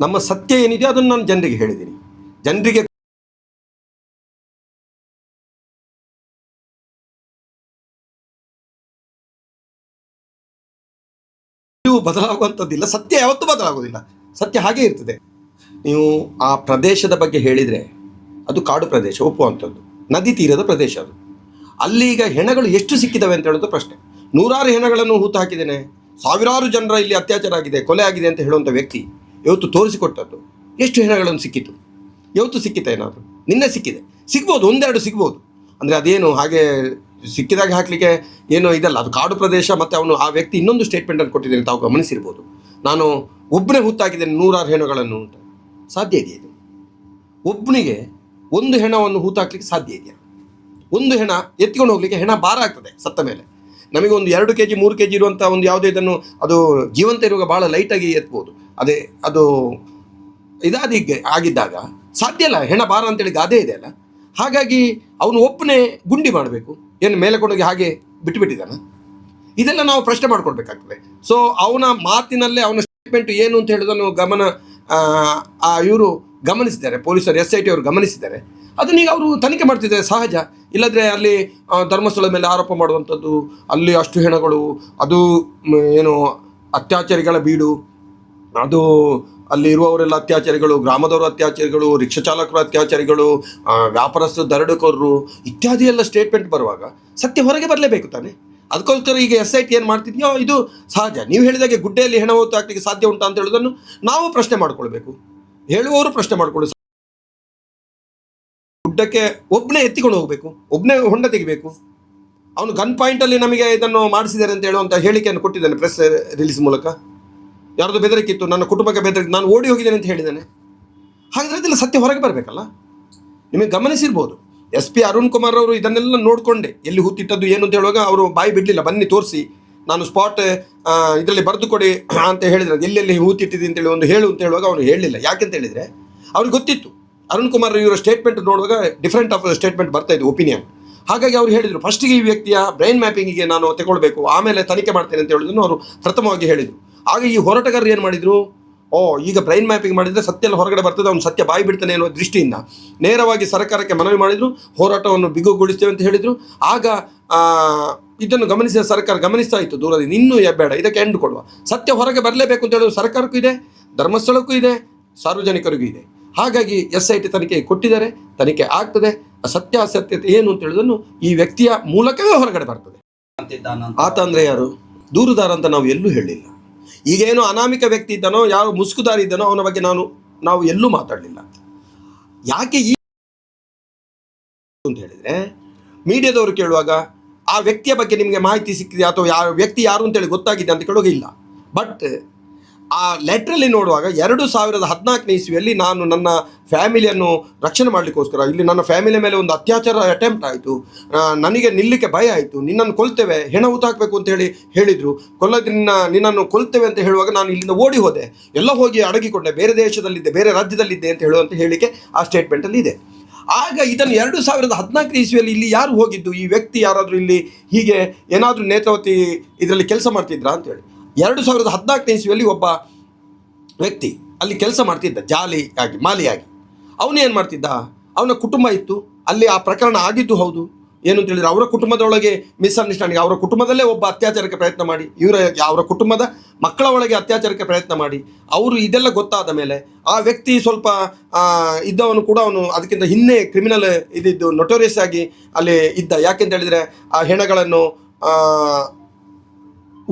ನಮ್ಮ ಸತ್ಯ ಏನಿದೆ ಅದನ್ನು ನಾನು ಜನರಿಗೆ ಹೇಳಿದ್ದೀನಿ. ಜನರಿಗೆ ಬದಲಾಗುವಂಥದ್ದಿಲ್ಲ, ಸತ್ಯ ಯಾವತ್ತೂ ಬದಲಾಗೋದಿಲ್ಲ ಸತ್ಯ ಹಾಗೆ ಇರ್ತದೆ. ನೀವು ಆ ಪ್ರದೇಶದ ಬಗ್ಗೆ ಹೇಳಿದರೆ ಅದು ಕಾಡು ಪ್ರದೇಶ, ಒಪ್ಪುವಂಥದ್ದು. ನದಿ ತೀರದ ಪ್ರದೇಶ ಅದು. ಅಲ್ಲಿ ಈಗ ಹೆಣಗಳು ಎಷ್ಟು ಸಿಕ್ಕಿದವೆ ಅಂತ ಹೇಳೋದು ಪ್ರಶ್ನೆ. ನೂರಾರು ಹೆಣಗಳನ್ನು ಹೂತು ಹಾಕಿದ್ದೇನೆ. ಸಾವಿರಾರು ಜನರ ಇಲ್ಲಿ ಅತ್ಯಾಚಾರ ಆಗಿದೆ, ಕೊಲೆ ಆಗಿದೆ ಅಂತ ಹೇಳುವಂಥ ವ್ಯಕ್ತಿ ಇವತ್ತು ತೋರಿಸಿಕೊಟ್ಟದ್ದು. ಎಷ್ಟು ಹೆಣಗಳನ್ನು ಸಿಕ್ಕಿತು? ಇವತ್ತು ಸಿಕ್ಕಿತ ಏನಾದರೂ? ನಿನ್ನೆ ಸಿಕ್ಕಿದೆ. ಸಿಗ್ಬೋದು, ಒಂದೆರಡು ಸಿಗ್ಬೋದು. ಅಂದರೆ ಅದೇನು ಹಾಗೆ ಸಿಕ್ಕಿದಾಗ ಹಾಕಲಿಕ್ಕೆ ಏನೋ ಇದಲ್ಲ, ಅದು ಕಾಡು ಪ್ರದೇಶ ಮತ್ತು ಅವನು ಆ ವ್ಯಕ್ತಿ ಇನ್ನೊಂದು ಸ್ಟೇಟ್ಮೆಂಟನ್ನು ಕೊಟ್ಟಿದ್ದೇನೆ ತಾವು ಗಮನಿಸಿರ್ಬೋದು. ನಾನು ಒಬ್ಬನೇ ಹುತ್ತಾಗಿದ್ದೇನೆ ನೂರಾರು ಹೆಣಗಳನ್ನು ಅಂತ. ಸಾಧ್ಯ ಇದೆಯಾ ಇದು? ಒಬ್ಬನಿಗೆ ಒಂದು ಹೆಣವನ್ನು ಹೂತಾಕ್ಲಿಕ್ಕೆ ಸಾಧ್ಯ ಇದೆಯಾ? ಒಂದು ಹೆಣ ಎತ್ಕೊಂಡು ಹೋಗ್ಲಿಕ್ಕೆ ಹೆಣ ಭಾರ ಆಗ್ತದೆ ಸತ್ತ ಮೇಲೆ. ನಮಗೆ ಒಂದು ಎರಡು ಕೆ ಜಿ ಮೂರು ಕೆ ಜಿ ಇರುವಂಥ ಒಂದು ಯಾವುದೇ ಇದನ್ನು ಅದು ಜೀವಂತ ಇರುವಾಗ ಭಾಳ ಲೈಟಾಗಿ ಎತ್ಬೋದು. ಅದೇ, ಅದು ಇದಾದ ಆಗಿದ್ದಾಗ ಸಾಧ್ಯ ಇಲ್ಲ, ಹೆಣ ಬಾರ ಅಂತೇಳಿ ಗಾದೆ ಇದೆ ಅಲ್ಲ. ಹಾಗಾಗಿ ಅವನು ಒಪ್ಪನೆ ಗುಂಡಿ ಮಾಡಬೇಕು. ಏನು ಮೇಲೆ ಕೊಂಡೋಗಿ ಹಾಗೆ ಬಿಟ್ಟುಬಿಟ್ಟಿದ್ದಾನ ಇದೆಲ್ಲ ನಾವು ಪ್ರಶ್ನೆ ಮಾಡ್ಕೊಳ್ಬೇಕಾಗ್ತದೆ. ಸೊ ಅವನ ಮಾತಿನಲ್ಲೇ ಅವನ ಸ್ಟೇಟ್ಮೆಂಟ್ ಏನು ಅಂತ ಹೇಳೋದನ್ನು ಗಮನ, ಆ ಇವರು ಗಮನಿಸಿದ್ದಾರೆ, ಪೊಲೀಸರು ಎಸ್ ಐ ಟಿ ಅವರು ಗಮನಿಸಿದ್ದಾರೆ. ಅದನ್ನೀಗ ಅವರು ತನಿಖೆ ಮಾಡ್ತಿದ್ದಾರೆ, ಸಹಜ. ಇಲ್ಲದ್ರೆ ಅಲ್ಲಿ ಧರ್ಮಸ್ಥಳ ಮೇಲೆ ಆರೋಪ ಮಾಡುವಂಥದ್ದು, ಅಲ್ಲಿ ಅಷ್ಟು ಹೆಣಗಳು, ಅದು ಏನು, ಅತ್ಯಾಚಾರಿಗಳ ಬೀಡು. ಅದು ಅಲ್ಲಿ ಇರುವವರೆಲ್ಲ ಅತ್ಯಾಚಾರಿಗಳು, ಗ್ರಾಮದವರು ಅತ್ಯಾಚಾರಿಗಳು, ರಿಕ್ಷಾ ಚಾಲಕರು ಅತ್ಯಾಚಾರಿಗಳು ವ್ಯಾಪಾರಸ್ಥರು ದರಡುಕೋರರು, ಇತ್ಯಾದಿ ಎಲ್ಲ ಸ್ಟೇಟ್ಮೆಂಟ್ ಬರುವಾಗ ಸತ್ಯ ಹೊರಗೆ ಬರಲೇಬೇಕು ತಾನೆ. ಅದಕ್ಕೋಸ್ಕರ ಈಗ ಎಸ್ ಐ ಟಿ ಏನು ಮಾಡ್ತಿದೆಯೋ, ಇದು ಸಹಜ. ನೀವು ಹೇಳಿದಾಗೆ ಗುಡ್ಡೆಯಲ್ಲಿ ಹೆಣ ಹೊತ್ತು ಹಾಕ್ಲಿಕ್ಕೆ ಸಾಧ್ಯ ಉಂಟಾ ಅಂತ ಹೇಳೋದನ್ನು ನಾವು ಪ್ರಶ್ನೆ ಮಾಡ್ಕೊಳ್ಬೇಕು. ಹೇಳುವವರು ಪ್ರಶ್ನೆ ಮಾಡ್ಕೊಳ್ಳಿ ಗುಡ್ಡಕ್ಕೆ ಒಬ್ಬನೇ ಎತ್ತಿಕೊಂಡು ಹೋಗಬೇಕು ಒಬ್ಬನೇ ಹೊಂಡ ತೆಗಿಬೇಕು. ಅವನು ಗನ್ ಪಾಯಿಂಟಲ್ಲಿ ನಮಗೆ ಇದನ್ನು ಮಾಡಿಸಿದ್ದಾರೆ ಅಂತ ಹೇಳುವಂಥ ಹೇಳಿಕೆಯನ್ನು ಕೊಟ್ಟಿದ್ದಾನೆ ಪ್ರೆಸ್ ರಿಲೀಸ್ ಮೂಲಕ. ಯಾರ್ದು ಬೆದರಿಕಿತ್ತು ನನ್ನ ಕುಟುಂಬಕ್ಕೆ ಬೆದರಿಕೆ, ನಾನು ಓಡಿ ಹೋಗಿದ್ದೇನೆ ಅಂತ ಹೇಳಿದ್ದಾನೆ. ಹಾಗಾದ್ರೆ ಅದೆಲ್ಲ ಸತ್ಯ ಹೊರಗೆ ಬರಬೇಕಲ್ಲ? ನಿಮಗೆ ಗಮನಿಸಿರ್ಬೋದು. ಎಸ್ ಪಿ ಅರುಣ್ ಕುಮಾರ್ ಅವರು ಇದನ್ನೆಲ್ಲ ನೋಡಿಕೊಂಡೆ. ಎಲ್ಲಿ ಹೂತಿಟ್ಟದ್ದು ಏನು ಅಂತ ಹೇಳುವಾಗ ಅವರು ಬಾಯಿ ಬಿಡಲಿಲ್ಲ, ಬನ್ನಿ ತೋರಿಸಿ. ನಾನು ಸ್ಪಾಟ್ ಇದರಲ್ಲಿ ಬರೆದು ಕೊಡಿ ಅಂತ ಹೇಳಿದ್ರೆ. ಎಲ್ಲೆಲ್ಲಿ ಹೂತಿಟ್ಟಿದೆ ಅಂತೇಳಿ ಒಂದು ಹೇಳು ಅಂತ ಹೇಳುವಾಗ ಅವನು ಹೇಳಲಿಲ್ಲ ಯಾಕೆಂತ ಹೇಳಿದರೆ? ಅವ್ರಿಗೆ ಗೊತ್ತಿತ್ತು. ಅರುಣ್ ಕುಮಾರ್ ಇವರ ಸ್ಟೇಟ್ಮೆಂಟ್ ನೋಡುವಾಗ ಡಿಫ್ರೆಂಟ್ ಆಫ್ ಸ್ಟೇಟ್ಮೆಂಟ್ ಬರ್ತಾ ಇದೆ ಒಪಿನಿಯನ್ ಹಾಗಾಗಿ ಅವ್ರು ಹೇಳಿದರು ಫಸ್ಟಿಗೆ ಈ ವ್ಯಕ್ತಿಯ ಬ್ರೈನ್ ಮ್ಯಾಪಿಂಗಿಗೆ ನಾನು ತಗೊಳ್ಬೇಕು ಆಮೇಲೆ ತನಿಖೆ ಮಾಡ್ತೇನೆ ಅಂತ ಹೇಳಿದ್ರು ಅವರು ಪ್ರಥಮವಾಗಿ ಹೇಳಿದರು. ಆಗ ಈ ಹೋರಾಟಗಾರರು ಏನು ಮಾಡಿದರು? ಓ, ಈಗ ಬ್ರೈನ್ ಮ್ಯಾಪಿಂಗ್ ಮಾಡಿದರೆ ಸತ್ಯ ಎಲ್ಲ ಹೊರಗಡೆ ಬರ್ತದೆ, ಅವ್ನು ಸತ್ಯ ಬಾಯಿ ಬಿಡ್ತಾನೆ ಅನ್ನೋ ದೃಷ್ಟಿಯಿಂದ ನೇರವಾಗಿ ಸರ್ಕಾರಕ್ಕೆ ಮನವಿ ಮಾಡಿದರು, ಹೋರಾಟವನ್ನು ಬಿಗುಗೊಳಿಸ್ತೇವೆ ಅಂತ ಹೇಳಿದರು. ಆಗ ಇದನ್ನು ಗಮನಿಸಿದ ಸರ್ಕಾರ ಗಮನಿಸ್ತಾ ಇತ್ತು, ದೂರದಿಂದ ಇನ್ನೂ ಬೇಡ, ಇದಕ್ಕೆ ಎಂಡ್ ಕೊಡುವ. ಸತ್ಯ ಹೊರಗೆ ಬರಲೇಬೇಕು ಅಂತ ಹೇಳಿದ್ರು ಸರ್ಕಾರಕ್ಕೂ ಇದೆ, ಧರ್ಮಸ್ಥಳಕ್ಕೂ ಇದೆ, ಸಾರ್ವಜನಿಕರಿಗೂ ಇದೆ. ಹಾಗಾಗಿ ಎಸ್ ಐ ಟಿ ತನಿಖೆ ಕೊಟ್ಟಿದ್ದಾರೆ, ತನಿಖೆ ಆಗ್ತದೆ ಸತ್ಯಾಸತ್ಯತೆ ಏನು ಅಂತ ಹೇಳೋದನ್ನು ಈ ವ್ಯಕ್ತಿಯ ಮೂಲಕವೇ ಹೊರಗಡೆ ಬರ್ತದೆ. ಆತ ಅಂದರೆ ಯಾರು? ದೂರುದಾರ ಅಂತ ನಾವು ಎಲ್ಲೂ ಹೇಳಿಲ್ಲ. ಈಗೇನು ಅನಾಮಿಕ ವ್ಯಕ್ತಿ ಇದ್ದಾನೋ ಯಾರು ಮುಸುಕುದಾರಿ ಇದ್ದಾನೋ, ಅವನ ಬಗ್ಗೆ ನಾನು, ನಾವು ಎಲ್ಲೂ ಮಾತಾಡಲಿಲ್ಲ. ಯಾಕೆ ಈ ಅಂತ ಹೇಳಿದರೆ, ಮೀಡಿಯಾದವರು ಕೇಳುವಾಗ, ಆ ವ್ಯಕ್ತಿಯ ಬಗ್ಗೆ ನಿಮಗೆ ಮಾಹಿತಿ ಸಿಕ್ಕಿದೆ ಅಥವಾ ಯಾವ ವ್ಯಕ್ತಿ ಯಾರು ಅಂತೇಳಿ ಗೊತ್ತಾಗಿದೆ ಅಂತ ಕೇಳುವಾಗ ಇಲ್ಲ. ಬಟ್ ಆ ಲೆಟ್ರಲ್ಲಿ ನೋಡುವಾಗ ಎರಡು ಸಾವಿರದ ಹದಿನಾಲ್ಕನೇ ಇಸ್ವಿಯಲ್ಲಿ ನಾನು ನನ್ನ ಫ್ಯಾಮಿಲಿಯನ್ನು ರಕ್ಷಣೆ ಮಾಡಲಿಕ್ಕೋಸ್ಕರ, ಇಲ್ಲಿ ನನ್ನ ಫ್ಯಾಮಿಲಿ ಮೇಲೆ ಒಂದು ಅತ್ಯಾಚಾರ ಅಟೆಂಪ್ಟ್ ಆಯಿತು. ನನಗೆ ನಿಲ್ಲಕ್ಕೆ ಭಯ ಆಯಿತು. ನಿನ್ನನ್ನು ಕೊಲ್ತೇವೆ, ಹೆಣ ಊತಾಕಬೇಕು ಅಂತ ಹೇಳಿ ಹೇಳಿದರು. ಕೊಲ್ಲೋದ್ರಿಂದ ನಿನ್ನನ್ನು ಕೊಲ್ತೇವೆ ಅಂತ ಹೇಳುವಾಗ ನಾನು ಇಲ್ಲಿಂದ ಓಡಿ ಹೋದೆ. ಎಲ್ಲ ಹೋಗಿ ಅಡಗಿಕೊಂಡೆ. ಬೇರೆ ದೇಶದಲ್ಲಿದ್ದೆ, ಬೇರೆ ರಾಜ್ಯದಲ್ಲಿದ್ದೆ ಅಂತ ಹೇಳುವಂತ ಹೇಳಿಕೆ ಆ ಸ್ಟೇಟ್ಮೆಂಟಲ್ಲಿ ಇದೆ. ಆಗ ಇದನ್ನು ಎರಡು ಸಾವಿರದ ಹದಿನಾಲ್ಕನೇ ಇಸ್ವಿಯಲ್ಲಿ ಇಲ್ಲಿ ಯಾರು ಹೋಗಿದ್ದು? ಈ ವ್ಯಕ್ತಿ ಯಾರಾದರೂ ಇಲ್ಲಿ ಹೀಗೆ ಏನಾದರೂ ನೇತ್ರಾವತಿ ಇದರಲ್ಲಿ ಕೆಲಸ ಮಾಡ್ತಿದ್ರಾ ಅಂತೇಳಿ ಎರಡು ಸಾವಿರದ ಹದಿನಾಲ್ಕನೇ ಇಸ್ವಿಯಲ್ಲಿ ಒಬ್ಬ ವ್ಯಕ್ತಿ ಅಲ್ಲಿ ಕೆಲಸ ಮಾಡ್ತಿದ್ದ ಜಾಲಿ ಆಗಿ ಮಾಲಿಯಾಗಿ. ಅವನು ಏನು ಮಾಡ್ತಿದ್ದ? ಅವನ ಕುಟುಂಬ ಇತ್ತು. ಅಲ್ಲಿ ಆ ಪ್ರಕರಣ ಆಗಿದ್ದು ಹೌದು. ಏನು ಅಂತ ಹೇಳಿದ್ರೆ ಅವರ ಕುಟುಂಬದೊಳಗೆ ಮಿಸ್ಅಂಡರ್ಸ್ಟ್ಯಾಂಡಿಂಗ್ ಅವರ ಕುಟುಂಬದಲ್ಲೇ ಒಬ್ಬ ಅತ್ಯಾಚಾರಕ್ಕೆ ಪ್ರಯತ್ನ ಮಾಡಿ, ಇವರ, ಅವರ ಕುಟುಂಬದ ಮಕ್ಕಳ ಒಳಗೆ ಅತ್ಯಾಚಾರಕ್ಕೆ ಪ್ರಯತ್ನ ಮಾಡಿ. ಅವರು ಇದೆಲ್ಲ ಗೊತ್ತಾದ ಮೇಲೆ ಆ ವ್ಯಕ್ತಿ ಸ್ವಲ್ಪ ಇದ್ದವನು ಕೂಡ ಅವನು ಅದಕ್ಕಿಂತ ಹಿಂದೆ ಕ್ರಿಮಿನಲ್ ಇದಿದ್ದು ನೊಟೋರಿಯಸ್ ಆಗಿ ಅಲ್ಲಿ ಇದ್ದ. ಯಾಕೆಂತ ಹೇಳಿದರೆ ಆ ಹೆಣಗಳನ್ನು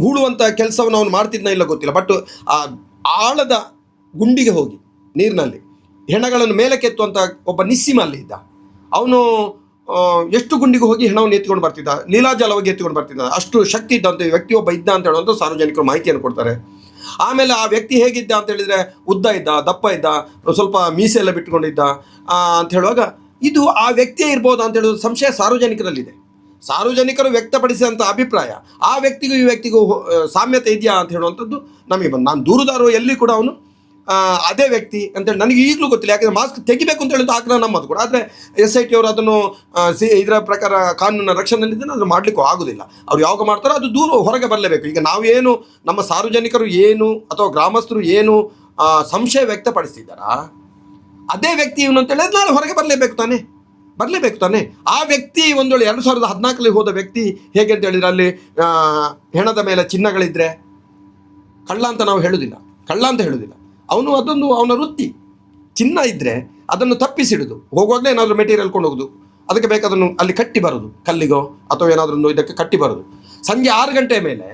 ಹೂಳುವಂಥ ಕೆಲಸವನ್ನು ಅವನು ಮಾಡ್ತಿದ್ನ ಇಲ್ಲ ಗೊತ್ತಿಲ್ಲ. ಬಟ್ ಆ ಆಳದ ಗುಂಡಿಗೆ ಹೋಗಿ ನೀರಿನಲ್ಲಿ ಹೆಣಗಳನ್ನು ಮೇಲೆ ಕೆತ್ತುವಂಥ ಒಬ್ಬ ನಿಸ್ಸಿಮ ಅಲ್ಲಿ ಇದ್ದ. ಅವನು ಎಷ್ಟು ಗುಂಡಿಗೆ ಹೋಗಿ ಹೆಣವನ್ನು ಎತ್ಕೊಂಡು ಬರ್ತಿದ್ದ? ನೀಲಾಜಲವಾಗಿ ಎತ್ಕೊಂಡು ಬರ್ತಿದ್ದ. ಅಷ್ಟು ಶಕ್ತಿ ಇದ್ದಂಥ ವ್ಯಕ್ತಿ ಒಬ್ಬ ಇದ್ದ ಅಂತ ಹೇಳುವಂಥ ಸಾರ್ವಜನಿಕರು ಮಾಹಿತಿಯನ್ನು ಕೊಡ್ತಾರೆ. ಆಮೇಲೆ ಆ ವ್ಯಕ್ತಿ ಹೇಗಿದ್ದ ಅಂತ ಹೇಳಿದರೆ ಉದ್ದ ಇದ್ದ, ದಪ್ಪ ಇದ್ದ, ಸ್ವಲ್ಪ ಮೀಸೆ ಎಲ್ಲ ಬಿಟ್ಕೊಂಡಿದ್ದ ಅಂತ ಹೇಳುವಾಗ ಇದು ಆ ವ್ಯಕ್ತಿಯೇ ಇರ್ಬೋದು ಅಂತ ಹೇಳೋದು ಸಂಶಯ ಸಾರ್ವಜನಿಕರಲ್ಲಿದೆ. ಸಾರ್ವಜನಿಕರು ವ್ಯಕ್ತಪಡಿಸಿದಂಥ ಅಭಿಪ್ರಾಯ, ಆ ವ್ಯಕ್ತಿಗೂ ಈ ವ್ಯಕ್ತಿಗೂ ಸಾಮ್ಯತೆ ಇದೆಯಾ ಅಂತ ಹೇಳುವಂಥದ್ದು ನಮಗೆ ಬಂದು, ನಾನು ದೂರುದಾರು ಎಲ್ಲಿ ಕೂಡ ಅವನು ಅದೇ ವ್ಯಕ್ತಿ ಅಂತೇಳಿ ನನಗೆ ಈಗಲೂ ಗೊತ್ತಿಲ್ಲ, ಯಾಕಂದರೆ ಮಾಸ್ಕ್ ತೆಗಿಬೇಕು ಅಂತ ಹೇಳಿದ್ದು ಆಗ್ರಹ ನಮ್ಮದು ಕೂಡ, ಆದರೆ ಎಸ್ ಐ ಟಿ ಅವರು ಅದನ್ನು ಸಿ, ಇದರ ಪ್ರಕಾರ ಕಾನೂನಿನ ರಕ್ಷಣೆಯಲ್ಲಿದ್ದೇನೆ ಅದನ್ನು ಮಾಡಲಿಕ್ಕೂ ಆಗೋದಿಲ್ಲ. ಅವ್ರು ಯಾವಾಗ ಮಾಡ್ತಾರೋ ಅದು ದೂರ ಹೊರಗೆ ಬರಲೇಬೇಕು. ಈಗ ನಾವೇನು ನಮ್ಮ ಸಾರ್ವಜನಿಕರು ಏನು ಅಥವಾ ಗ್ರಾಮಸ್ಥರು ಏನು ಸಂಶಯ ವ್ಯಕ್ತಪಡಿಸಿದ್ದಾರಾ, ಅದೇ ವ್ಯಕ್ತಿ ಇವನು ಅಂತೇಳಿದ್ರೆ ನಾನು ಹೊರಗೆ ಬರಲೇಬೇಕು ತಾನೆ? ಬರಲೇಬೇಕು ತಾನೆ. ಆ ವ್ಯಕ್ತಿ ಒಂದು ವೇಳೆ ಎರಡು ಸಾವಿರದ ಹದಿನಾಲ್ಕಲ್ಲಿ ಹೋದ ವ್ಯಕ್ತಿ ಹೇಗೆ ಅಂತ ಹೇಳಿದ್ರೆ ಅಲ್ಲಿ ಹೆಣದ ಮೇಲೆ ಚಿನ್ನಗಳಿದ್ರೆ ಕಳ್ಳ ಅಂತ ನಾವು ಹೇಳುವುದಿಲ್ಲ ಕಳ್ಳ ಅಂತ ಹೇಳುವುದಿಲ್ಲ ಅವನು ಅದೊಂದು, ಅವನ ವೃತ್ತಿ. ಚಿನ್ನ ಇದ್ದರೆ ಅದನ್ನು ತಪ್ಪಿಸಿಡುದು. ಹೋಗುವಾಗಲೇ ಏನಾದರೂ ಮೆಟೀರಿಯಲ್ ಕೊಂಡು ಹೋಗುದು ಅದಕ್ಕೆ ಬೇಕಾದನ್ನು ಅಲ್ಲಿ ಕಟ್ಟಿ ಬರೋದು. ಕಲ್ಲಿಗೋ ಅಥವಾ ಏನಾದರೂ ಇದಕ್ಕೆ ಕಟ್ಟಿ ಬರೋದು. ಸಂಜೆ ಆರು ಗಂಟೆ ಮೇಲೆ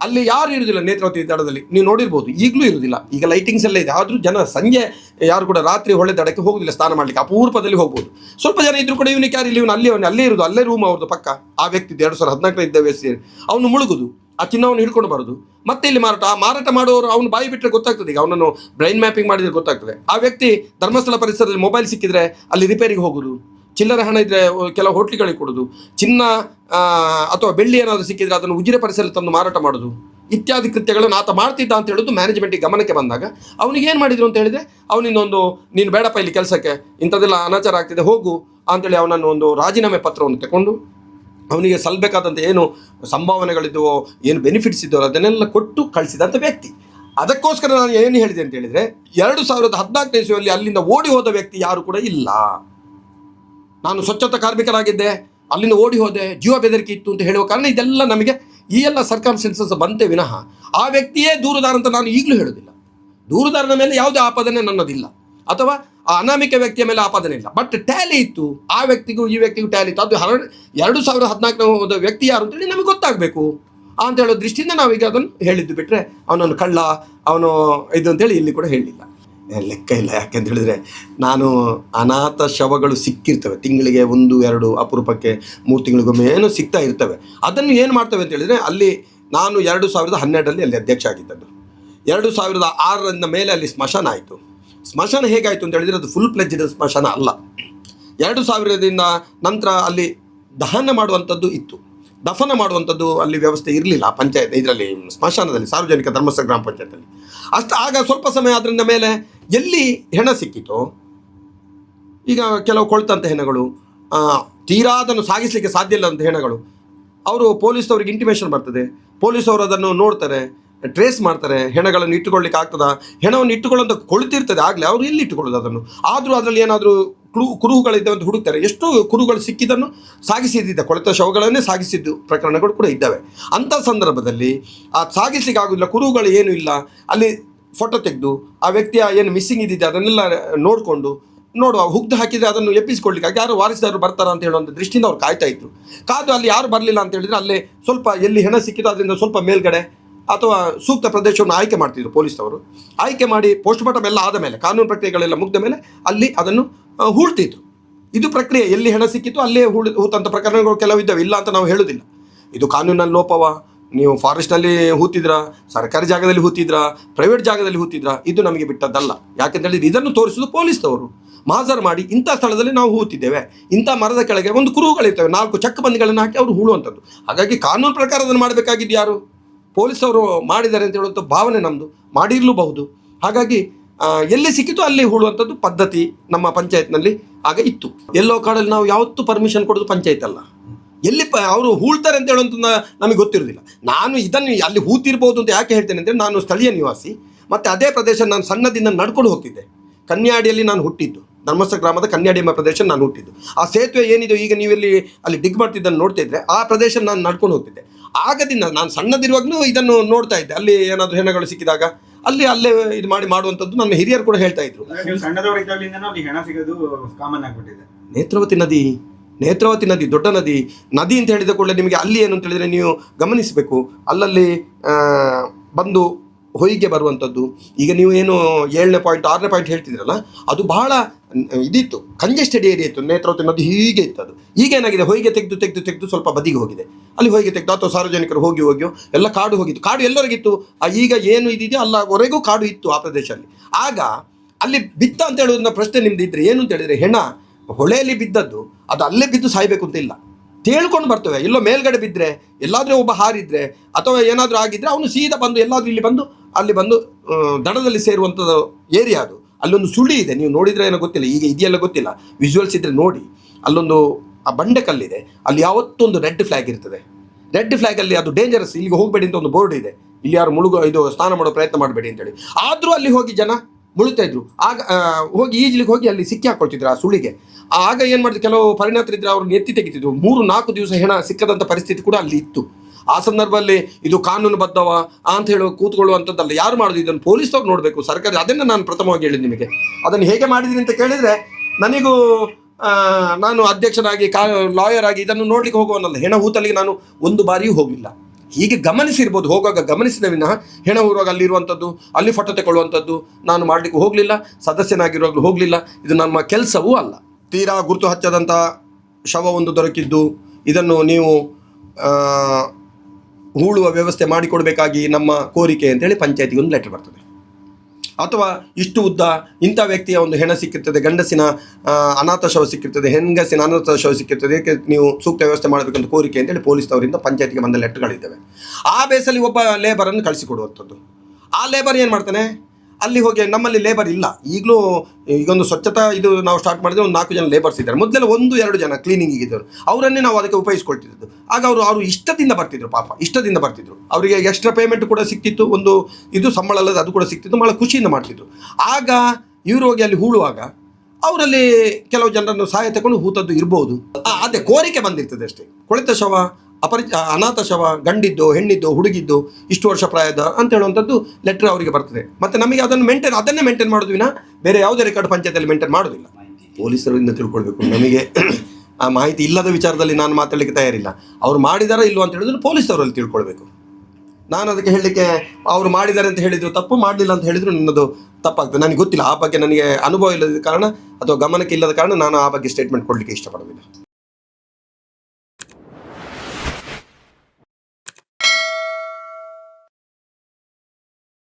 ಅಲ್ಲಿ ಯಾರು ಇರುವುದಿಲ್ಲ ನೇತ್ರಾವತಿ ದಡದಲ್ಲಿ. ನೀವು ನೋಡಿರ್ಬೋದು, ಈಗಲೂ ಇರುವುದಿಲ್ಲ ಈಗ ಲೈಟಿಂಗ್ಸ್ ಎಲ್ಲ ಇದೆ. ಆದರೂ ಜನ ಸಂಜೆ ಯಾರು ಕೂಡ ರಾತ್ರಿ ಹೊಳೆ ದಡಕ್ಕೆ ಹೋಗುದಿಲ್ಲ, ಸ್ನಾನ ಮಾಡಲಿಕ್ಕೆ. ಅಪೂರ್ವದಲ್ಲಿ ಹೋಗ್ಬೋದು. ಸ್ವಲ್ಪ ಜನ ಇದ್ರು ಕೂಡ ಇವನಿಗೆ ಯಾರು ಇಲ್ಲಿ ಇವನು ಅಲ್ಲಿ ಅವನು ಅಲ್ಲೇ ಇರೋದು ಅಲ್ಲೇ ರೂಮ್ ಅವ್ರದ್ದು ಪಕ್ಕ. ಆ ವ್ಯಕ್ತಿ ಎರಡು ಸಾವಿರದ ಹದಿನಾಲ್ಕರ ಇದ್ದ ವ್ಯಕ್ತಿ. ಅವನು ಮುಳುಗುದು. ಆ ಚಿನ್ನವನ್ನು ಹಿಡ್ಕೊಂಡು ಬರೋದು. ಮತ್ತೆ ಇಲ್ಲಿ ಮಾರಾಟ. ಆ ಮಾರಾಟ ಮಾಡುವವರು ಅವನು ಬಾಯಿ ಬಿಟ್ಟರೆ ಗೊತ್ತಾಗ್ತದೆ. ಈಗ ಅವನನ್ನು ಬ್ರೈನ್ ಮ್ಯಾಪಿಂಗ್ ಮಾಡಿದ್ರೆ ಗೊತ್ತಾಗ್ತದೆ. ಆ ವ್ಯಕ್ತಿ ಧರ್ಮಸ್ಥಳ ಪರಿಸರದಲ್ಲಿ ಮೊಬೈಲ್ ಸಿಕ್ಕಿದ್ರೆ ಅಲ್ಲಿ ರಿಪೇರಿಗೆ ಹೋಗುದು. ಚಿಲ್ಲರೆ ಹಣ ಇದ್ರೆ ಕೆಲವು ಹೋಟ್ಲುಗಳಿಗೆ ಕೊಡೋದು. ಚಿನ್ನ ಅಥವಾ ಬೆಳ್ಳಿ ಏನಾದರೂ ಸಿಕ್ಕಿದ್ರೆ ಅದನ್ನು ಉಜಿರೆ ಪರಿಸರ ತಂದು ಮಾರಾಟ ಮಾಡೋದು. ಇತ್ಯಾದಿ ಕೃತ್ಯಗಳನ್ನು ಆತ ಮಾಡ್ತಿದ್ದ ಅಂತ ಹೇಳೋದು ಮ್ಯಾನೇಜ್ಮೆಂಟಿಗೆ ಗಮನಕ್ಕೆ ಬಂದಾಗ. ಅವನಿಗೆ ಏನು ಮಾಡಿದ್ರು ಅಂತ ಹೇಳಿದರೆ, ಅವನಿನ್ನೊಂದು, ನೀನು ಬೇಡಪ್ಪ ಇಲ್ಲಿ ಕೆಲಸಕ್ಕೆ, ಇಂಥದ್ದೆಲ್ಲ ಅನಾಚಾರ ಆಗ್ತಿದೆ, ಹೋಗು ಅಂತೇಳಿ ಅವನನ್ನು ಒಂದು ರಾಜೀನಾಮೆ ಪತ್ರವನ್ನು ತಗೊಂಡು ಅವನಿಗೆ ಸಲ್ಲಬೇಕಾದಂಥ ಏನು ಸಂಭಾವನೆಗಳಿದ್ದವೋ ಏನು ಬೆನಿಫಿಟ್ಸ್ ಇದ್ದವೋ ಅದನ್ನೆಲ್ಲ ಕೊಟ್ಟು ಕಳಿಸಿದಂಥ ವ್ಯಕ್ತಿ. ಅದಕ್ಕೋಸ್ಕರ ನಾನು ಏನು ಹೇಳಿದೆ ಅಂತ ಹೇಳಿದರೆ, ಎರಡು ಸಾವಿರದ ಹದಿನಾಲ್ಕನೇ ಇಸುವಲ್ಲಿ ಅಲ್ಲಿಂದ ಓಡಿ ಹೋದ ವ್ಯಕ್ತಿ ಯಾರು ಕೂಡ ಇಲ್ಲ. ನಾನು ಸ್ವಚ್ಛತಾ ಕಾರ್ಮಿಕರಾಗಿದ್ದೆ ಅಲ್ಲಿಂದ ಓಡಿ ಹೋದೆ ಜೀವ ಬೆದರಿಕೆ ಇತ್ತು ಅಂತ ಹೇಳುವ ಕಾರಣ ಇದೆಲ್ಲ ನಮಗೆ ಈ ಎಲ್ಲ ಸರ್ಕಮ್ಸ್ಟೆನ್ಸಸ್ ಬಂತೆ ವಿನಃ. ಆ ವ್ಯಕ್ತಿಯೇ ದೂರುದಾರ ಅಂತ ನಾನು ಈಗಲೂ ಹೇಳೋದಿಲ್ಲ. ದೂರುದಾರನ ಮೇಲೆ ಯಾವುದೇ ಆಪಾದನೆ ನನ್ನದಿಲ್ಲ. ಅಥವಾ ಆ ಅನಾಮಿಕ ವ್ಯಕ್ತಿಯ ಮೇಲೆ ಆಪಾದನೆ ಇಲ್ಲ. ಬಟ್ ಟ್ಯಾಲಿ ಇತ್ತು. ಆ ವ್ಯಕ್ತಿಗೂ ಈ ವ್ಯಕ್ತಿಗೂ ಟ್ಯಾಲಿ ಇತ್ತು. ಅದು ಹರ ಎರಡು ಸಾವಿರದ ಹದಿನಾಲ್ಕನೇ ಹೋದ ವ್ಯಕ್ತಿ ಯಾರು ಅಂತೇಳಿ ನಮಗೆ ಗೊತ್ತಾಗಬೇಕು. ಅಂತ ಹೇಳೋ ದೃಷ್ಟಿಯಿಂದ ನಾವೀಗ ಅದನ್ನು ಹೇಳಿದ್ದು ಬಿಟ್ಟರೆ ಅವನನ್ನು ಕಳ್ಳ ಅವನು ಇದು ಅಂತೇಳಿ ಇಲ್ಲಿ ಕೂಡ ಹೇಳಲಿಲ್ಲ ಏ, ಲೆಕ್ಕ ಇಲ್ಲ ಯಾಕೆಂತ ಹೇಳಿದರೆ, ನಾನು ಅನಾಥ ಶವಗಳು ಸಿಕ್ಕಿರ್ತವೆ. ತಿಂಗಳಿಗೆ ಒಂದು, ಎರಡು ಅಪರೂಪಕ್ಕೆ ಮೂರು ತಿಂಗಳಿಗೊಮ್ಮೆ ಏನೋ ಸಿಗ್ತಾ ಇರ್ತವೆ. ಅದನ್ನು ಏನು ಮಾಡ್ತವೆ ಅಂತ ಹೇಳಿದರೆ, ಅಲ್ಲಿ ನಾನು ಎರಡು ಸಾವಿರದ ಹನ್ನೆರಡರಲ್ಲಿ ಅಲ್ಲಿ ಅಧ್ಯಕ್ಷ ಆಗಿದ್ದದ್ದು. ಎರಡು ಸಾವಿರದ ಆರರಿಂದ ಮೇಲೆ ಅಲ್ಲಿ ಸ್ಮಶಾನ ಆಯಿತು. ಸ್ಮಶಾನ ಹೇಗಾಯಿತು ಅಂತ ಹೇಳಿದರೆ, ಅದು ಫುಲ್ ಪ್ಲೆಜ್ಡ್ ಸ್ಮಶಾನ ಅಲ್ಲ. ಎರಡು ಸಾವಿರದಿಂದ ನಂತರ ಅಲ್ಲಿ ದಹನ ಮಾಡುವಂಥದ್ದು ಇತ್ತು. ದಫನ ಮಾಡುವಂಥದ್ದು ಅಲ್ಲಿ ವ್ಯವಸ್ಥೆ ಇರಲಿಲ್ಲ ಪಂಚಾಯತ್, ಇದರಲ್ಲಿ ಸ್ಮಶಾನದಲ್ಲಿ, ಸಾರ್ವಜನಿಕ ಧರ್ಮಸ್ಥ ಗ್ರಾಮ ಪಂಚಾಯತಲ್ಲಿ ಅಷ್ಟು ಆಗ ಸ್ವಲ್ಪ ಸಮಯ ಅದರಿಂದ ಮೇಲೆ ಎಲ್ಲಿ ಹೆಣ ಸಿಕ್ಕಿತೋ, ಈಗ ಕೆಲವು ಕೊಳ್ತಂಥ ಹೆಣಗಳು ತೀರಾ ಅದನ್ನು ಸಾಗಿಸಲಿಕ್ಕೆ ಸಾಧ್ಯ ಇಲ್ಲ ಅಂತ ಹೆಣಗಳು, ಅವರು ಪೊಲೀಸ್ನವ್ರಿಗೆ ಇಂಟಿಮೇಷನ್ ಬರ್ತದೆ. ಪೊಲೀಸವರು ಅದನ್ನು ನೋಡ್ತಾರೆ ಟ್ರೇಸ್ ಮಾಡ್ತಾರೆ, ಹೆಣಗಳನ್ನು ಇಟ್ಟುಕೊಳ್ಳಿಕ್ಕೆ ಆಗ್ತದ? ಹೆಣವನ್ನು ಇಟ್ಟುಕೊಳ್ಳೋಂಥ ಕೊಳ್ತಿರ್ತದೆ, ಆಗಲೇ ಅವರು ಎಲ್ಲಿ ಇಟ್ಟುಕೊಳ್ಳೋದು ಅದನ್ನು? ಆದರೂ ಅದರಲ್ಲಿ ಏನಾದರೂ ಕುರು, ಕುರುಹುಗಳಿದ್ದಾವೆ ಅಂತ ಹುಡುಕ್ತಾರೆ. ಎಷ್ಟು ಕುರುಗಳು ಸಿಕ್ಕಿದ್ದನ್ನು ಸಾಗಿಸಿದ್ದಿದ್ದ, ಕೊಳೆತ ಶವಗಳನ್ನೇ ಸಾಗಿಸಿದ್ದು ಪ್ರಕರಣಗಳು ಕೂಡ ಇದ್ದಾವೆ. ಅಂಥ ಸಂದರ್ಭದಲ್ಲಿ ಆ ಸಾಗಿಸ್ಲಿಕ್ಕೆ ಆಗೋದಿಲ್ಲ, ಕುರುಹುಗಳು ಏನೂ ಇಲ್ಲ. ಅಲ್ಲಿ ಫೋಟೋ ತೆಗೆದು ಆ ವ್ಯಕ್ತಿಯ ಏನು ಮಿಸ್ಸಿಂಗ್ ಇದ್ದಿದೆ, ಅದನ್ನೆಲ್ಲ ನೋಡಿಕೊಂಡು, ನೋಡುವ, ಹುಗ್ದು ಹಾಕಿದರೆ ಅದನ್ನು ಎಪ್ಪಿಸಿಕೊಳ್ಳಿಕ್ಕಾಗಿ ಯಾರು ವಾರಿಸಿದವರು ಬರ್ತಾರ ಅಂತ ಹೇಳುವಂಥ ದೃಷ್ಟಿಯಿಂದ ಅವ್ರು ಕಾಯ್ತಾ ಇದ್ರು. ಕಾದು ಅಲ್ಲಿ ಯಾರು ಬರಲಿಲ್ಲ ಅಂತ ಹೇಳಿದರೆ ಅಲ್ಲಿ ಸ್ವಲ್ಪ ಎಲ್ಲಿ ಹೆಣ ಸಿಕ್ಕಿದ್ರು ಅದರಿಂದ ಸ್ವಲ್ಪ ಮೇಲ್ಗಡೆ ಅಥವಾ ಸೂಕ್ತ ಪ್ರದೇಶವನ್ನು ಆಯ್ಕೆ ಮಾಡ್ತಿದ್ರು ಪೊಲೀಸ್ನವರು ಆಯ್ಕೆ ಮಾಡಿ ಪೋಸ್ಟ್ಮಾರ್ಟಮ್ ಎಲ್ಲ ಆದ ಮೇಲೆ, ಕಾನೂನು ಪ್ರಕ್ರಿಯೆಗಳೆಲ್ಲ ಮುಗ್ದ ಮೇಲೆ ಅಲ್ಲಿ ಅದನ್ನು ಹೂಳ್ತಿದ್ರು. ಇದು ಪ್ರಕ್ರಿಯೆ, ಎಲ್ಲಿ ಹೆಣ ಸಿಕ್ಕಿತ್ತು ಅಲ್ಲೇ ಹೂಳ್ ಹೂತಂಥ ಪ್ರಕರಣಗಳು ಕೆಲವು ಇದ್ದಾವೆ, ಇಲ್ಲ ಅಂತ ನಾವು ಹೇಳುವುದಿಲ್ಲ ಇದು ಕಾನೂನಲ್ಲಿ ಲೋಪವ ನೀವು ಫಾರೆಸ್ಟ್ನಲ್ಲಿ ಹೂತಿದ್ರಾ, ಸರ್ಕಾರಿ ಜಾಗದಲ್ಲಿ ಹೂತಿದ್ರಾ ಪ್ರೈವೇಟ್ ಜಾಗದಲ್ಲಿ ಹೂತಿದ್ರಾ, ಇದು ನಮಗೆ ಬಿಟ್ಟದ್ದಲ್ಲ. ಯಾಕೆಂತೇಳಿದ್ರೆ ಇದನ್ನು ತೋರಿಸೋದು ಪೊಲೀಸ್ನವರು. ಮಾಜರ್ ಮಾಡಿ ಇಂಥ ಸ್ಥಳದಲ್ಲಿ ನಾವು ಹೂತಿದ್ದೇವೆ. ಇಂಥ ಮರದ ಕೆಳಗೆ ಒಂದು ಕುರುಹುಗಳಿರ್ತವೆ, ನಾಲ್ಕು ಚಕ್ಕ ಬಂದಿಗಳನ್ನು ಹಾಕಿ ಅವರು ಹೂಳುವಂಥದ್ದು. ಹಾಗಾಗಿ ಕಾನೂನು ಪ್ರಕಾರ ಅದನ್ನು ಮಾಡಬೇಕಾಗಿದ್ದು ಯಾರು? ಪೊಲೀಸವರು ಮಾಡಿದ್ದಾರೆ ಅಂತ ಹೇಳುವಂಥ ಭಾವನೆ ನಮ್ಮದು ಮಾಡಿರಲೂಬಹುದು. ಹಾಗಾಗಿ ಎಲ್ಲಿ ಸಿಕ್ಕಿತು ಅಲ್ಲಿ ಹೂಳುವಂಥದ್ದು ಪದ್ಧತಿ ನಮ್ಮ ಪಂಚಾಯತ್ನಲ್ಲಿ ಆಗ ಇತ್ತು. ಎಲ್ಲೋ ಕಾಡಲ್ಲಿ ನಾವು ಯಾವತ್ತೂ ಪರ್ಮಿಷನ್ ಕೊಡೋದು ಪಂಚಾಯತ್ ಅಲ್ಲ. ಎಲ್ಲಿ ಅವರು ಹೂಳ್ತಾರೆ ಅಂತ ಹೇಳುವಂಥ ನಮಗೆ ಗೊತ್ತಿರೋದಿಲ್ಲ. ನಾನು ಇದನ್ನು ಅಲ್ಲಿ ಹೂತಿರ್ಬೋದು ಅಂತ ಯಾಕೆ ಹೇಳ್ತೇನೆ ಅಂದರೆ ನಾನು ಸ್ಥಳೀಯ ನಿವಾಸಿ. ಮತ್ತು ಅದೇ ಪ್ರದೇಶ ನಾನು ಸಣ್ಣದಿಂದ ನಡ್ಕೊಂಡು ಹೋಗ್ತಿದ್ದೆ. ಕನ್ಯಾಡಿಯಲ್ಲಿ ನಾನು ಹುಟ್ಟಿದ್ದು. ಧರ್ಮಸ್ಥ ಗ್ರಾಮದ ಕನ್ಯಾಡಿ ಎಂಬ ಪ್ರದೇಶ ನಾನು ಹುಟ್ಟಿದ್ದು. ಆ ಸೇತುವೆ ಏನಿದೆ ಈಗ ನೀವೆಲ್ಲಿ ಅಲ್ಲಿ ಡಿಗ್ ಮಾಡ್ತಿದ್ದನ್ನು ನೋಡ್ತಾ ಇದ್ರೆ ಆ ಪ್ರದೇಶ ನಾನು ನಡ್ಕೊಂಡು ಹೋಗ್ತಿದ್ದೆ. ಆಗದಿಂದ ನಾನು ಸಣ್ಣದಿರುವಾಗಲೂ ಇದನ್ನು ನೋಡ್ತಾ ಇದ್ದೆ. ಅಲ್ಲಿ ಏನಾದರೂ ಹೆಣಗಳು ಸಿಕ್ಕಿದಾಗ ಅಲ್ಲಿ ಅಲ್ಲೇ ಇದು ಮಾಡಿ ಮಾಡುವಂಥದ್ದು ನಮ್ಮ ಹಿರಿಯರು ಕೂಡ ಹೇಳ್ತಾ ಇದ್ರು. ನೀವು ಅಲ್ಲಿ ಹೆಣ ಸಿಗೋದು ಕಾಮನ್ ಆಗಿಬಿಟ್ಟಿದೆ. ನೇತ್ರಾವತಿ ನದಿ ನೇತ್ರಾವತಿ ನದಿ, ದೊಡ್ಡ ನದಿ ನದಿ ಅಂತ ಹೇಳಿದ ಕೂಡಲೇ ನಿಮಗೆ ಅಲ್ಲಿ ಏನು ಅಂತ ಹೇಳಿದರೆ ನೀವು ಗಮನಿಸಬೇಕು. ಅಲ್ಲಲ್ಲಿ ಬಂದು ಹೊಯ್ಗೆ ಬರುವಂಥದ್ದು. ಈಗ ನೀವು ಏನು ಏಳನೇ ಪಾಯಿಂಟ್ ಆರನೇ ಪಾಯಿಂಟ್ ಹೇಳ್ತಿದ್ರಲ್ಲ, ಅದು ಬಹಳ ಇದಿತ್ತು. ಕಂಜೆಸ್ಟೆಡ್ ಏರಿಯಾ ಇತ್ತು. ನೇತ್ರಾವತಿ ನದಿ ಹೀಗೆ ಇತ್ತು ಅದು ಈಗ ಏನಾಗಿದೆ? ಹೊಯ್ಗೆ ತೆಗೆದು ತೆಗೆದು ತೆಗೆದು ಸ್ವಲ್ಪ ಬದಿಗೆ ಹೋಗಿದೆ. ಅಲ್ಲಿ ಹೊಯ್ಗೆ ತೆಗೆದು, ಅಥವಾ ಸಾರ್ವಜನಿಕರು ಹೋಗಿ, ಹೋಗಿಯೋ, ಎಲ್ಲ ಕಾಡು ಹೋಗಿತ್ತು. ಕಾಡು ಎಲ್ಲರಿಗಿತ್ತು. ಈಗ ಏನು ಇದಿದೆಯೋ ಅಲ್ಲವರೆಗೂ ಕಾಡು ಇತ್ತು ಆ ಪ್ರದೇಶದಲ್ಲಿ. ಆಗ ಅಲ್ಲಿ ಬಿತ್ತ ಅಂತ ಹೇಳೋದನ್ನ ಪ್ರಶ್ನೆ ನಿಮ್ದು ಇದ್ರೆ ಏನು ಅಂತ ಹೇಳಿದ್ರೆ, ಹೆಣ ಹೊಳೆಯಲ್ಲಿ ಬಿದ್ದದ್ದು ಅದು ಅಲ್ಲೇ ಬಿದ್ದು ಸಾಯ್ಬೇಕು ಅಂತ ಇಲ್ಲ. ತೇಳ್ಕೊಂಡು ಬರ್ತವೆ. ಎಲ್ಲೋ ಮೇಲ್ಗಡೆ ಬಿದ್ದರೆ ಎಲ್ಲಾದರೂ ಒಬ್ಬ ಹಾರಿದ್ರೆ, ಅಥವಾ ಏನಾದರೂ ಆಗಿದ್ರೆ ಅವನು ಸೀದಾ ಬಂದು ಎಲ್ಲಾದರೂ ಇಲ್ಲಿ ಬಂದು, ಅಲ್ಲಿ ಬಂದು ದಡದಲ್ಲಿ ಸೇರುವಂಥದ್ದು ಏರಿಯಾ ಅದು. ಅಲ್ಲೊಂದು ಸುಳಿ ಇದೆ. ನೀವು ನೋಡಿದ್ರೆ ಏನೋ ಗೊತ್ತಿಲ್ಲ. ಈಗ ಇದೆಯೆಲ್ಲ ಗೊತ್ತಿಲ್ಲ. ವಿಜುವಲ್ಸ್ ಇದ್ರೆ ನೋಡಿ. ಅಲ್ಲೊಂದು, ಆ ಬಂಡೆ ಕಲ್ಲಿದೆ. ಅಲ್ಲಿ ಯಾವತ್ತೊಂದು ರೆಡ್ ಫ್ಲ್ಯಾಗ್ ಇರ್ತದೆ. ರೆಡ್ ಫ್ಲ್ಯಾಗಲ್ಲಿ ಅದು ಡೇಂಜರಸ್ ಇಲ್ಲಿಗೆ ಹೋಗಬೇಡಿ ಅಂತ ಒಂದು ಬೋರ್ಡ್ ಇದೆ. ಇಲ್ಲಿ ಯಾರು ಮುಳುಗು, ಇದು ಸ್ನಾನ ಮಾಡೋ ಪ್ರಯತ್ನ ಮಾಡಬೇಡಿ ಅಂತೇಳಿ ಆದರೂ ಅಲ್ಲಿ ಹೋಗಿ ಜನ ಮುಳುಗ್ತಾ ಇದ್ರು. ಆಗ ಹೋಗಿ ಈಜಲಿಗೆ ಹೋಗಿ ಅಲ್ಲಿ ಸಿಕ್ಕಿ ಹಾಕೊಳ್ತಿದ್ರು ಆ ಸುಳಿಗೆ ಆಗ ಏನು ಮಾಡಿದ್ರು ಕೆಲವು ಪರಿಣತರಿದ್ರೆ ಅವ್ರನ್ನ ಎತ್ತಿ ತೆಗಿತಿದ್ರು. ಮೂರು, ನಾಲ್ಕು ದಿವಸ ಹೆಣ ಸಿಕ್ಕದಂಥ ಪರಿಸ್ಥಿತಿ ಕೂಡ ಅಲ್ಲಿ ಇತ್ತು. ಆ ಸಂದರ್ಭದಲ್ಲಿ ಇದು ಕಾನೂನು ಬದ್ಧವ ಅಂತ ಹೇಳುವ ಕೂತ್ಕೊಳ್ಳುವಂಥದ್ದಲ್ಲ, ಯಾರು ಮಾಡೋದು? ಇದನ್ನು ಪೊಲೀಸ್ನವ್ರು ನೋಡಬೇಕು. ಸರ್ಕಾರ, ಅದನ್ನ ನಾನು ಪ್ರಥಮವಾಗಿ ಹೇಳಿದ್ ನಿಮಗೆ. ಅದನ್ನು ಹೇಗೆ ಮಾಡಿದ್ದೀನಿ ಅಂತ ಕೇಳಿದರೆ, ನನಗೂ ನಾನು ಅಧ್ಯಕ್ಷನಾಗಿ, ಕಾ, ಲಾಯರ್ ಆಗಿ ಇದನ್ನು ನೋಡ್ಲಿಕ್ಕೆ ಹೋಗುವನಲ್ಲ. ಹೆಣ ಹೂತಲಿಗೆ ನಾನು ಒಂದು ಬಾರಿಯೂ ಹೋಗಲಿಲ್ಲ ಹೀಗೆ ಗಮನಿಸಿರ್ಬೋದು. ಹೋಗುವಾಗ ಗಮನಿಸಿದ ವಿನಃ ಹೆಣ ಊರುವಾಗ ಅಲ್ಲಿರುವಂಥದ್ದು, ಅಲ್ಲಿ ಫೋಟೋ ತಗೊಳ್ಳುವಂಥದ್ದು ನಾನು ಮಾಡಲಿಕ್ಕೆ ಹೋಗಲಿಲ್ಲ, ಸದಸ್ಯನಾಗಿರುವಾಗಲೂ ಹೋಗಲಿಲ್ಲ. ಇದು ನಮ್ಮ ಕೆಲಸವೂ ಅಲ್ಲ. ತೀರಾ ಗುರುತು ಹಚ್ಚದಂಥ ಒಂದು ದೊರಕಿದ್ದು, ಇದನ್ನು ನೀವು ಹೂಳುವ ವ್ಯವಸ್ಥೆ ಮಾಡಿಕೊಡಬೇಕಾಗಿ ನಮ್ಮ ಕೋರಿಕೆ ಅಂತೇಳಿ ಪಂಚಾಯತಿಗೆ ಒಂದು ಲೆಟರ್ ಬರ್ತದೆ. ಅಥವಾ ಇಷ್ಟು ಉದ್ದ ಇಂಥ ವ್ಯಕ್ತಿಯ ಒಂದು ಹೆಣ ಸಿಕ್ಕಿರ್ತದೆ, ಗಂಡಸಿನ ಅನಾಥ ಶವ ಸಿಕ್ಕಿರ್ತದೆ, ಹೆಂಗಸಿನ ಅನಾಥ ಶವ ಸಿಕ್ಕಿರ್ತದೆ ಏಕೆ ನೀವು ಸೂಕ್ತ ವ್ಯವಸ್ಥೆ ಮಾಡಬೇಕಂತ ಕೋರಿಕೆ ಅಂತೇಳಿ ಪೊಲೀಸ್ನವರಿಂದ ಪಂಚಾಯತಿಗೆ ಬಂದ ಲೆಟ್ರ್ಗಳಿದ್ದಾವೆ ಆ ಬೇಸಲ್ಲಿ ಒಬ್ಬ ಲೇಬರನ್ನು ಕಳಿಸಿಕೊಡುವಂಥದ್ದು. ಆ ಲೇಬರ್ ಏನು ಮಾಡ್ತಾನೆ? ಅಲ್ಲಿ ಹೋಗಿ ನಮ್ಮಲ್ಲಿ ಲೇಬರ್ ಇಲ್ಲ. ಈಗಲೂ ಈಗೊಂದು ಸ್ವಚ್ಛತಾ ಇದು ನಾವು ಸ್ಟಾರ್ಟ್ ಮಾಡಿದ್ರೆ ಒಂದು ನಾಲ್ಕು ಜನ ಲೇಬರ್ಸ್ ಇದ್ದಾರೆ. ಮೊದಲೆಲ್ಲ ಒಂದು, ಎರಡು ಜನ ಕ್ಲೀನಿಂಗ್ ಇದ್ದರು ಅವರನ್ನೇ ನಾವು ಅದಕ್ಕೆ ಉಪಯೋಗಿಸ್ಕೊಳ್ತಿದ್ದು ಆಗ ಅವರು ಅವರು ಇಷ್ಟದಿಂದ ಬರ್ತಿದ್ರು ಪಾಪ, ಇಷ್ಟದಿಂದ ಬರ್ತಿದ್ರು. ಅವರಿಗೆ ಎಕ್ಸ್ಟ್ರಾ ಪೇಮೆಂಟ್ ಕೂಡ ಸಿಕ್ತಿತ್ತು, ಒಂದು ಇದು ಸಂಬಳ ಅಲ್ಲದ ಅದು ಕೂಡ ಸಿಕ್ತಿತ್ತು ಭಾಳ ಖುಷಿಯಿಂದ ಮಾಡ್ತಿದ್ರು. ಆಗ ಇವರು ಹೋಗಿ ಅಲ್ಲಿ ಹೂಳುವಾಗ ಅವರಲ್ಲಿ ಕೆಲವು ಜನರನ್ನು ಸಹಾಯ ತಗೊಂಡು ಹೂತದ್ದು ಇರ್ಬೋದು. ಅದೇ ಕೋರಿಕೆ ಬಂದಿರ್ತದೆ ಅಷ್ಟೇ. ಕೊಳೆತ ಶವ ಅಪರಿಚ ಅನಾಥ ಶವ ಗಂಡಿದ್ದು ಹೆಣ್ಣಿದ್ದು ಹುಡುಗಿದ್ದು ಇಷ್ಟು ವರ್ಷ ಪ್ರಾಯದ ಅಂತ ಹೇಳುವಂಥದ್ದು ಲೆಟ್ರ್ ಅವರಿಗೆ ಬರ್ತದೆ. ಮತ್ತು ನಮಗೆ ಅದನ್ನು ಮೇಂಟೈನ್ ಅದನ್ನೇ ಮೇಂಟೈನ್ ಮಾಡೋದು ವಿನ ಬೇರೆ ಯಾವುದೇ ರೆಕಾರ್ಡ್ ಪಂಚಾಯತಲ್ಲಿ ಮೇಂಟೈನ್ ಮಾಡೋದಿಲ್ಲ. ಪೊಲೀಸರಿಂದ ತಿಳ್ಕೊಳ್ಬೇಕು. ನಮಗೆ ಆ ಮಾಹಿತಿ ಇಲ್ಲದ ವಿಚಾರದಲ್ಲಿ ನಾನು ಮಾತಾಡಲಿಕ್ಕೆ ತಯಾರಿಲ್ಲ. ಅವ್ರು ಮಾಡಿದಾರ ಇಲ್ಲೋ ಅಂತ ಹೇಳಿದ್ರೆ ಪೊಲೀಸರಲ್ಲಿ ತಿಳ್ಕೊಳ್ಬೇಕು. ನಾನು ಅದಕ್ಕೆ ಹೇಳಲಿಕ್ಕೆ ಅವರು ಮಾಡಿದ್ದಾರೆ ಅಂತ ಹೇಳಿದ್ರು ತಪ್ಪು ಮಾಡಲಿಲ್ಲ ಅಂತ ಹೇಳಿದ್ರು ನನ್ನದು ತಪ್ಪಾಗ್ತದೆ. ನನಗೆ ಗೊತ್ತಿಲ್ಲ. ಆ ಬಗ್ಗೆ ನನಗೆ ಅನುಭವ ಇಲ್ಲದ ಕಾರಣ ಅಥವಾ ಗಮನಕ್ಕೆ ಇಲ್ಲದ ಕಾರಣ ನಾನು ಆ ಬಗ್ಗೆ ಸ್ಟೇಟ್ಮೆಂಟ್ ಕೊಡಲಿಕ್ಕೆ ಇಷ್ಟಪಡೋದಿಲ್ಲ